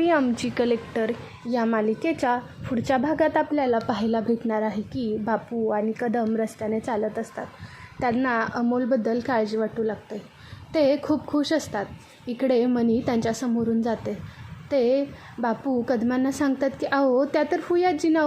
P आमची collector या मालिकेच्या पुढच्या भागात आपल्याला पाहायला भेटणार आहे की बापू आणि कदम रस्त्याने चालत असतात. त्यांना अमोलबद्दल काळजी वाटू लागते. ते खूप खुश असतात. इकडे मनी त्यांच्यासमोरून जाते. ते बापू कदमांना सांगतात की अहो त्या तर फुयाजी ना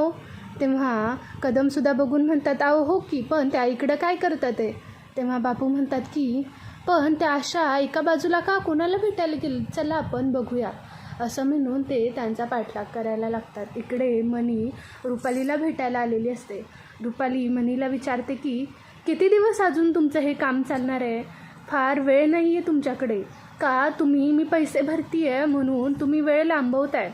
तेव्हा कदमसुद्धा बघून म्हणतात अहो हो की पण त्या इकडं काय करतात ते? तेव्हा बापू म्हणतात की पण त्या अशा एका बाजूला का कोणाला भेटायला गेली? चला आपण बघूया. असं म्हणून ते त्यांचा पाठलाग करायला लागतात. इकडे मनी रुपालीला भेटायला आलेली असते. रुपाली मनीला विचारते की किती दिवस अजून तुमचं हे काम चालणार आहे? फार वेळ नाही आहे तुमच्याकडे. का तुम्ही मी पैसे भरती आहे म्हणून तुम्ही वेळ लांबवताय?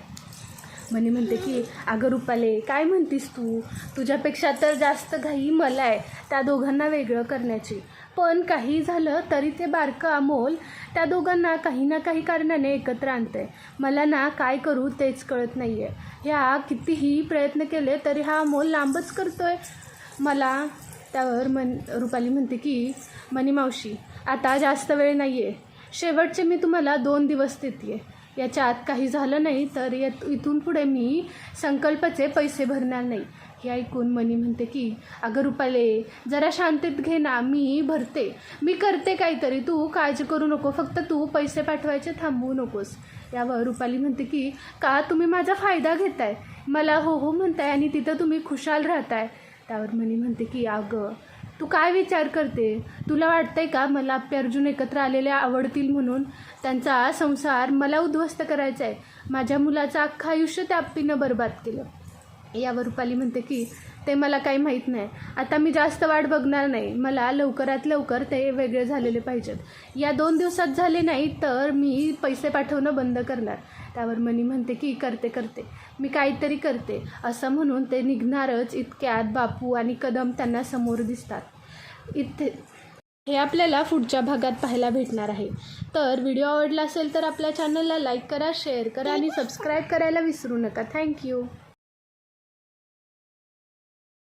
म्हणे म्हणते की अगं रुपाले काय म्हणतीस तू? तुझ्यापेक्षा तर जास्त घाई मला आहे त्या दोघांना वेगळं करण्याची. पण काही झालं तरी ते बारकं अमोल त्या दोघांना काही ना काही कारणाने एकत्र आणते मला ना काय करू तेच कळत नाही आहे ह्या कितीही प्रयत्न केले तरी हा अमोल लांबच करतो आहे मला त्यावर मन रुपाली म्हणते की मनी मावशी आता जास्त वेळ नाही आहे शेवटचे मी तुम्हाला दोन दिवस देते याच्या आत काही झालं नाही तर यात इथून पुढे मी संकल्पचे पैसे भरणार नाही. हे ऐकून मनी म्हणते की अगं रुपाले जरा शांतीत घे ना मी भरते. मी करते काहीतरी. तू काळजी करू नको. फक्त तू पैसे पाठवायचे थांबवू नकोस. यावर रुपाली म्हणते की का तुम्ही माझा फायदा घेताय? मला हो हो म्हणताय आणि तिथं तुम्ही खुशाल राहताय. त्यावर मनी म्हणते की अगं तू काय विचार करते? तुला वाटतंय का मला आपले अर्जुन एकत्र आलेले आवडतील म्हणून? त्यांचा संसार मला उद्ध्वस्त करायचा आहे माझ्या मुलाचं अख्खं आयुष्य त्या आप्पीनं बर्बाद केलं. यावर रुपाली म्हणते की ते मला काही माहीत नाही. आता मी जास्त वाट बघणार नाही. मला लवकरात लवकर ते वेगळे झालेले पाहिजेत. या दोन दिवसात झाले नाही तर मी पैसे पाठवणं बंद करणार. त्यावर मनी म्हणते की करते करते. मी काहीतरी करते. असं म्हणून ते निघणारच इतक्यात बापू आणि कदम त्यांना समोर दिसतात. इथे हे आपल्याला पुढच्या भागात पाहायला भेटणार आहे. तर व्हिडिओ आवडला असेल तर आपल्या चॅनलला लाईक करा शेअर करा आणि सबस्क्राईब करायला विसरू नका. थँक्यू